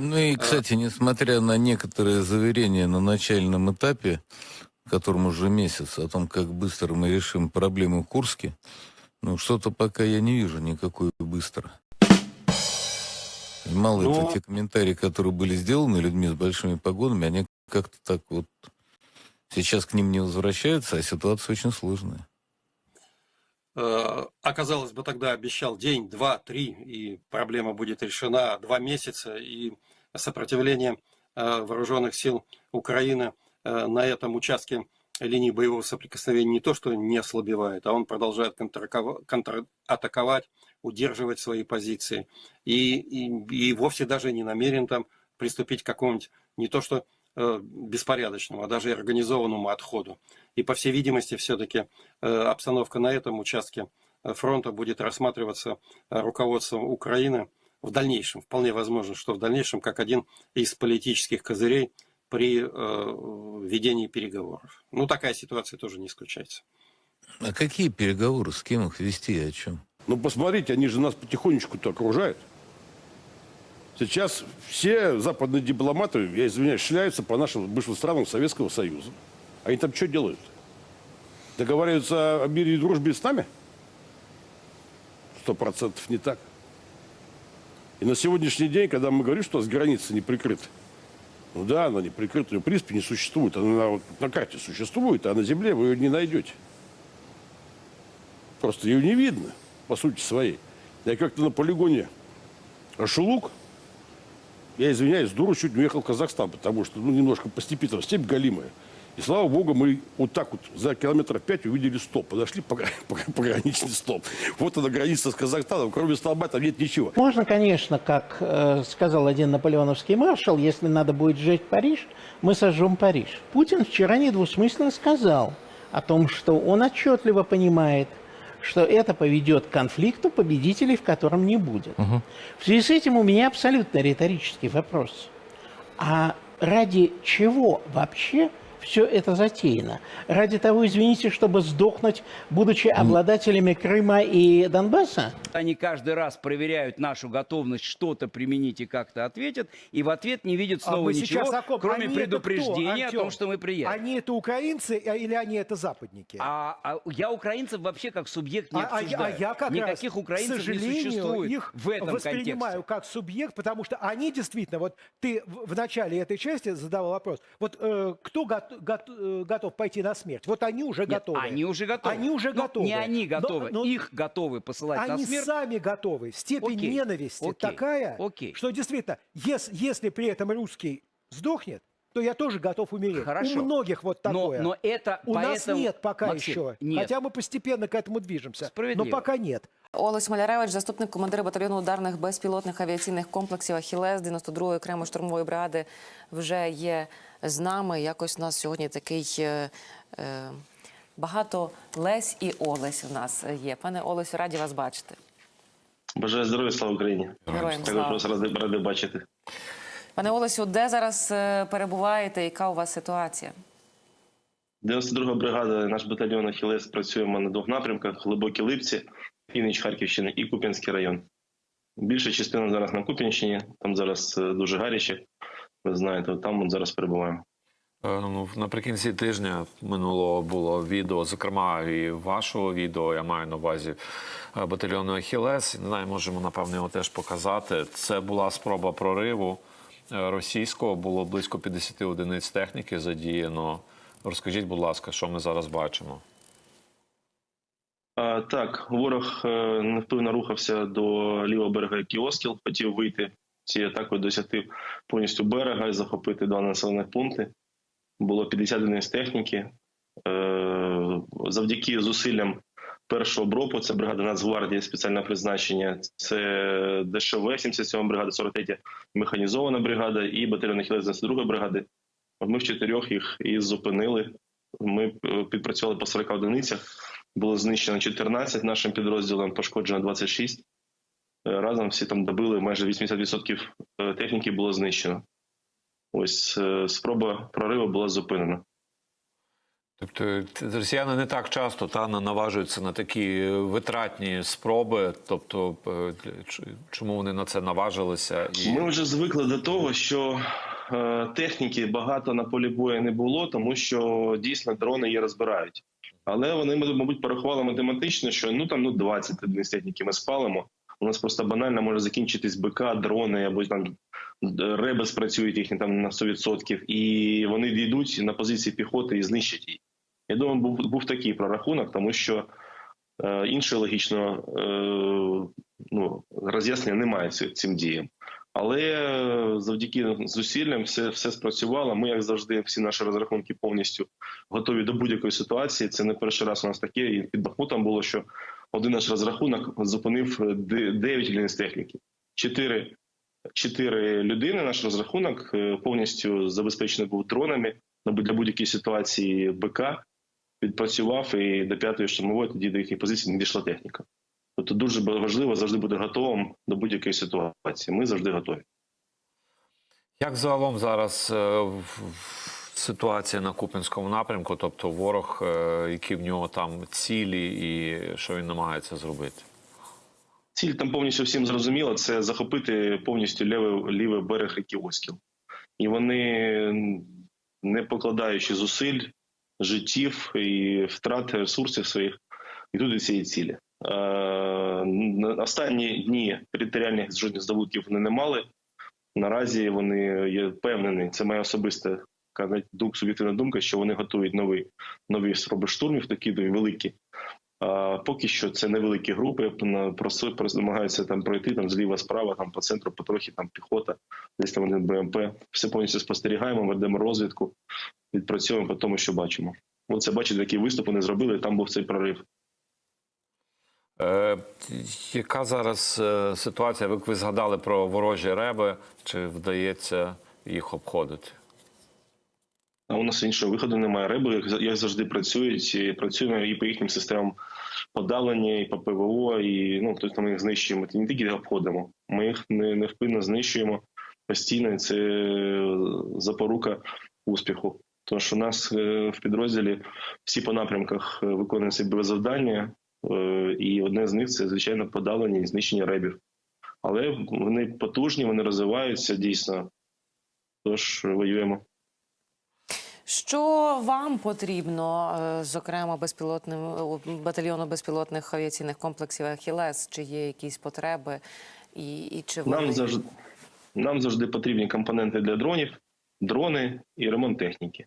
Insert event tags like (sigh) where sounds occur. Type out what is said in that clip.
Ну и, кстати, несмотря на некоторые заверения на начальном этапе, которому уже месяц, о том, как быстро мы решим проблему в Курске, ну что-то пока я не вижу никакой быстро. И мало Ну- это те комментарии, которые были сделаны людьми с большими погонами, они как-то так вот сейчас к ним не возвращаются, а ситуация очень сложная. Э, Оказалось бы, тогда обещал день, два, три, и проблема будет решена два месяца, и сопротивление э, вооруженных сил Украины э, на этом участке линии боевого соприкосновения не то, что не ослабевает, а он продолжает контратакова- контратаковать, удерживать свои позиции. И, и, и вовсе даже не намерен там приступить к какому-нибудь не то что беспорядочному, а даже организованному отходу. И, по всей видимости, все-таки э, обстановка на этом участке э, фронта будет рассматриваться э, руководством Украины в дальнейшем. Вполне возможно, что в дальнейшем как один из политических козырей при э, ведении переговоров. Ну, такая ситуация тоже не исключается. А какие переговоры, с кем их вести и о чем? Ну, посмотрите, они же нас потихонечку-то окружают. Сейчас все западные дипломаты, я извиняюсь, шляются по нашим бывшим странам Советского Союза. Они там что делают? Договариваются о мире и дружбе с нами? Сто процентов не так. И на сегодняшний день, когда мы говорим, что у нас граница не прикрыта, ну да, она не прикрыта, ее в принципе не существует. Она вот на карте существует, а на земле вы ее не найдете. Просто ее не видно, по сути своей. Я как-то на полигоне Шелук, я извиняюсь, дуру чуть не уехал в Казахстан, потому что, ну, немножко по степи там степь галимая. И слава богу, мы вот так вот за километров пять увидели стоп. Подошли по, (laughs) по- стоп. Вот она граница с Казахстаном, кроме столба там нет ничего. Можно, конечно, как э, сказал один наполеоновский маршал, если надо будет сжечь Париж, мы сожжем Париж. Путин вчера недвусмысленно сказал о том, что он отчетливо понимает, что это поведет к конфликту, победителей в котором не будет. В связи с этим у меня абсолютно риторический вопрос. А ради чего вообще все это затеяно? Ради того, извините, чтобы сдохнуть, будучи обладателями Крыма и Донбасса? Они каждый раз проверяют нашу готовность что-то применить и как-то ответят, и в ответ не видят А снова мы ничего, ком? кроме Они предупреждения кто, о том, что мы приедем. Они это украинцы а- или они это западники? А, а я украинцев вообще как субъект не А- а я- обсуждаю. а я как Никаких раз, украинцев к сожалению, не существует их в этом воспринимаю контексте. как субъект, потому что они действительно, вот ты в, начале этой части задавал вопрос, вот э, кто гот- э, готов пойти на смерть? Вот они уже Нет, готовы. Они уже готовы. Они уже Ну, готовы. Не они Но- готовы, но их готовы посылать на Они смерть. сами готовы. Степень Окей, ненависти окей, такая, окей. что действительно, ес- если при этом русский сдохнет, то я тоже готов умереть. Хорошо. У многих вот Но, такое. но это У нас поэтому... нет пока Максим, еще. Нет. Хотя мы постепенно к этому движемся. Справедливо. Но пока нет. Олесь Маляревич, заступник командира батальйону ударних безпілотних авіаційних комплексів «Ахілес» 92-ї окремої штурмової бригади, вже є з нами. Якось у нас сьогодні такий е, е, багато Лесь і Олесь у нас є. Пане Олесю, раді вас бачити. Бажаю здоров'я, слава Україні. Героям Також слава. вас радий, радий бачити. Пане Олесю, де зараз е, перебуваєте? Яка у вас ситуація? 92-га бригада, наш батальйон Ахілес працюємо на двох напрямках: глибокі липці, північ Харківщини і Куп'янський район. Більша частина зараз на Куп'янщині, там зараз е, дуже гаряче. Ви знаєте, там от зараз перебуваємо. Е, Ну, наприкінці тижня минулого було відео, зокрема і вашого відео, я маю на увазі е, батальйону Ахілес. Не знаю, можемо напевно його теж показати. Це була спроба прориву російського. Було близько 50 одиниць техніки задіяно. Розкажіть, будь ласка, що ми зараз бачимо? Так, ворог е, невпевно рухався до лівого берега Кіоскіл, хотів вийти цією атакою, досягти повністю берега і захопити два населених пункти. Було 50 одиниць техніки. Е, Завдяки зусиллям першого БРОПу, це бригада Нацгвардії спеціального призначення, це ДШВ 77 бригада, 43 механізована бригада і батальйон Ахілес 92 бригади. Ми в чотирьох їх і зупинили. Ми е, підпрацювали по 40 одиницях. Було знищено 14 нашим підрозділом, пошкоджено 26. Е, Разом всі там добили майже 80% е, техніки було знищено. Ось е, спроба прориву була зупинена. Тобто росіяни не так часто та наважуються на такі витратні спроби. Тобто, чому вони на це наважилися? І Ми вже звикли до того, що техніки багато на полі бою не було, тому що дійсно дрони її розбирають. Але вони, мабуть, порахували математично, що ну там ну 20 одиниць техніки ми спалимо. У нас просто банально може закінчитись БК, дрони або там реби спрацюють їхні там на 100%, і вони дійдуть на позиції піхоти і знищать її. Я думаю, був, був такий прорахунок, тому що е, інше логічно е, ну, роз'яснення немає цим діям. Але е, завдяки зусиллям все, все спрацювало. Ми, як завжди, всі наші розрахунки повністю готові до будь-якої ситуації. Це не перший раз у нас таке. І під Бахмутом було, що один наш розрахунок зупинив 9 одиниць техніки. Чотири, чотири людини. Наш розрахунок е, повністю забезпечений був дронами для будь-якої ситуації БК. Відпрацював і до п'ятої штурмової тоді до їхніх позицій не дійшла техніка. Тобто дуже важливо завжди бути готовим до будь-якої ситуації. Ми завжди готові. як загалом зараз е, ситуація на Купінському напрямку? Тобто ворог, е, які в нього там цілі, і що він намагається зробити? Ціль там повністю всім зрозуміла це захопити повністю лівий, лівий берег ріки Оскіл. І вони, не покладаючи зусиль, життів і втрат ресурсів своїх, йдуть до цієї цілі. Е, останні дні територіальних жодних здобутків вони не мали. Наразі вони є впевнені, це моя особиста така, суб'єктивна думка, що вони готують нові, нові спроби штурмів, такі великі. А, поки що це невеликі групи, намагаються там пройти там зліва, справа, там по центру, потрохи там піхота, десь там один БМП. Все повністю спостерігаємо, ведемо розвідку, відпрацьовуємо по тому, що бачимо. Оце бачите, який виступ вони зробили, там був цей прорив. Е, яка зараз е, ситуація? Ви, ви згадали про ворожі реби, чи вдається їх обходити? У нас іншого виходу немає. Реби, як, завжди, працюють. І працюємо і по їхнім системам подавлення, і по ПВО, і ну, тобто ми їх знищуємо. Не тільки обходимо, ми їх не, невпинно знищуємо постійно. і Це запорука успіху. Тому що у нас е, в підрозділі всі по напрямках е, виконують себе завдання, і одне з них це звичайно подавлення і знищення ребів. Але вони потужні, вони розвиваються дійсно. Тож воюємо. Що вам потрібно, е, зокрема, безпілотним е, батальйону безпілотних авіаційних комплексів Ахілес? Чи є якісь потреби, і, і чи вони... Нам завжди, нам завжди потрібні компоненти для дронів, дрони і ремонт техніки.